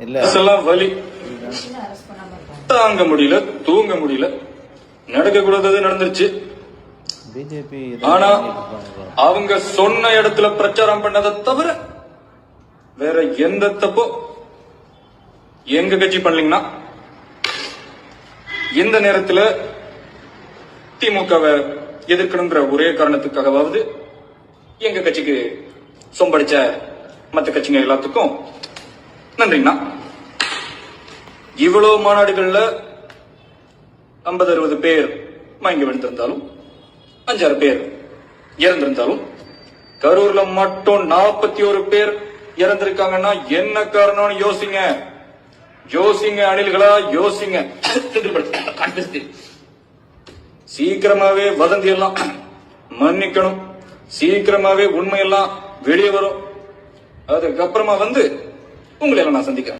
இல்ல. எல்லாம் வலி. தாங்க முடியல தூங்க முடியல. நடக்க கூடாதது நடந்துருச்சு. பிஜேபி ஆனா அவங்க சொன்ன இடத்துல பிரச்சாரம் பண்ணதை தவிர வேற எந்த தப்போ எங்க கட்சி பண்ணலீங்கன்னா இந்த நேரத்துல திமுகவை எதிர்க்கணுங்கிற ஒரே காரணத்துக்காகவாவது எங்க கட்சிக்கு சொம்படிச்ச மத்த கட்சிங்க எல்லாத்துக்கும் நன்றிங்கண்ணா. இவ்வளவு மாநாடுகள்ல ஐம்பது அறுபது பேர் மயங்கி விழுந்திருந்தாலும் அஞ்சாறு பேர் இறந்திருந்தாலும் கரூர்ல மட்டும் நாற்பத்தி ஒரு பேர் இறந்திருக்காங்கன்னா என்ன காரணம்னு யோசிங்க. யோசிங்க அணில்களா யோசிங்க. சீக்கிரமாவே வதந்தி எல்லாம் மன்னிக்கணும். சீக்கிரமாவே உண்மையெல்லாம் வெளியே வரும். அதுக்கப்புறமா வந்து உங்களை எல்லாம் நான் சந்திக்கிறேன்